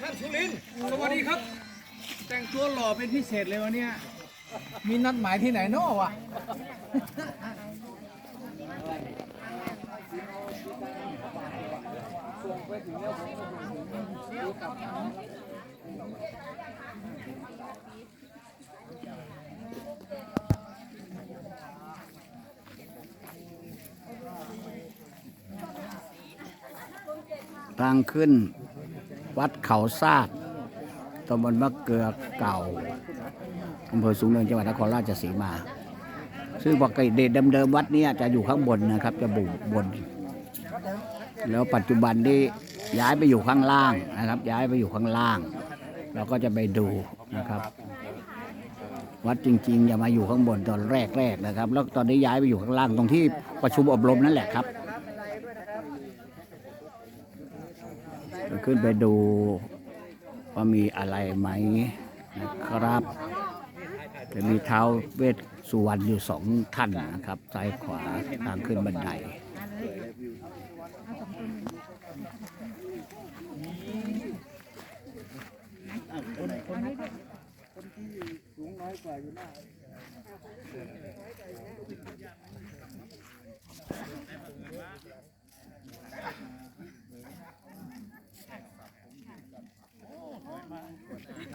ท่านสุรินทร์สวัสดีครับ แต่งตัวหล่อเป็นพิเศษเลยวันเนี้ยมีนัดหมายที่ไหนเนาะวะ ทางขึ้น วัดเขาซากตำบลมะเกลือเก่าอำเภอสูงเนินจังหวัดนครราชสีมา ซึ่งปกติเดิมๆวัดนี้จะอยู่ข้างบนนะครับ จะบุบน แล้วปัจจุบันนี้ย้ายไปอยู่ข้างล่างนะครับ ย้ายไปอยู่ข้างล่าง เราก็จะไปดูนะครับ วัดจริง ๆ อย่ามาอยู่ข้างบนตอนแรกๆนะครับ แล้วตอนนี้ย้ายไปอยู่ข้างล่างตรงที่ประชุมอบรมนั่นแหละครับ ขึ้นไปดูว่ามีอะไรไหมนะครับ จะมีเท้าเวสสุวรรณอยู่สองท่านนะครับ ซ้ายขวาทางขึ้นบันได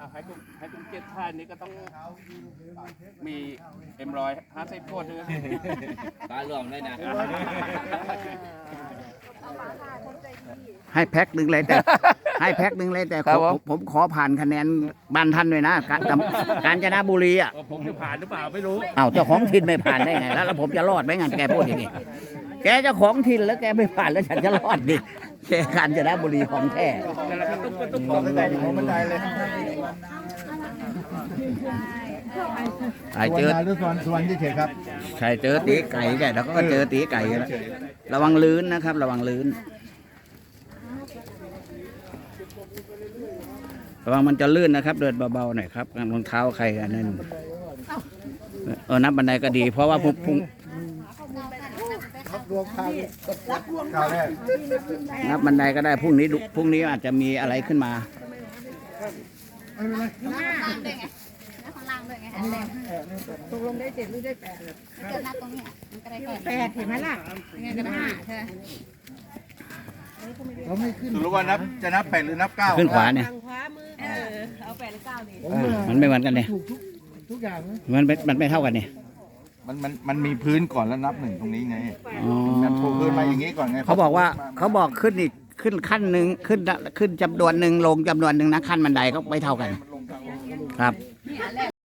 อ่าให้กลุ่มให้กลุ่มเจ็ดท่านนี้ก็ต้องมีเอ็มรอยห้าสิบโคตรด้วยปลาหลวงด้วยนะให้แพ็คหนึ่งเลยแต่ ให้แพ็คหนึ่งเลยแต่ผม ผมผมขอผ่านคะแนนบ้านท่านด้วยนะการการจนบุรีอะผมจะผ่านหรือเปล่าไม่รู้อ้าวเจ้าของถิ่นไม่ผ่านได้ไงแล้วแล้วผมจะรอดไหมงั้นแกพูดอย่างนี้แกเจ้าของถิ่นแล้วแกไม่ผ่านแล้วฉันจะรอดดิ แกการจนบุรีของแท้แต่ละก็ต้องก็ต้องต่อตั้งแต่อยู่หัวบันไดเลยใครเจอสุวรรณหรือสวรรณสวรรณเฉยๆครับใครเจอตีไก่แกแล้วก็เจอตีไก่กันแล้วระวังลื่นนะครับ ระวังลื่นระวังมันจะลื่นนะครับ เดินเบาๆหน่อยครับรองเท้าใครอันนั้นเออนับบันไดก็ดี เพราะว่าพรุ่ง พรุ่งรับรวมข่าวข่าวแรกนับบันไดก็ได้พรุ่งนี้ดูพรุ่งนี้อาจจะมีอะไรขึ้นมาข้างล่างด้วยไงแล้วข้างล่างด้วยไงอันแรกตกลงได้เจ็ดหรือได้แปดเกิดนับตรงนี้มันก็ได้แปดเห็นไหมล่ะยังไงก็ได้ห้าใช่ไหมเราไม่ขึ้นสรุปว่านับจะนับแปดหรือนับเก้าขึ้นขวาเนี่ยเออเอาแปดหรือเก้าดีผมเอเมื่ออมันไม่เหมือนกันเนี่ยถูกทุกทุกอย่างนะมันไม่มันไม่เท่ากันเนี่ย มันมันมันมีพื้นก่อนแล้วนับหนึ่งตรงนี้ไงอ๋อ มันปูพื้นมาอย่างนี้ก่อนไงเขาบอกว่าเขาบอกขึ้นอีกขึ้นขั้นหนึ่งขึ้นขึ้นจำนวนหนึ่งลงจำนวนหนึ่งนะขั้นบันไดก็ไม่เท่ากันครับ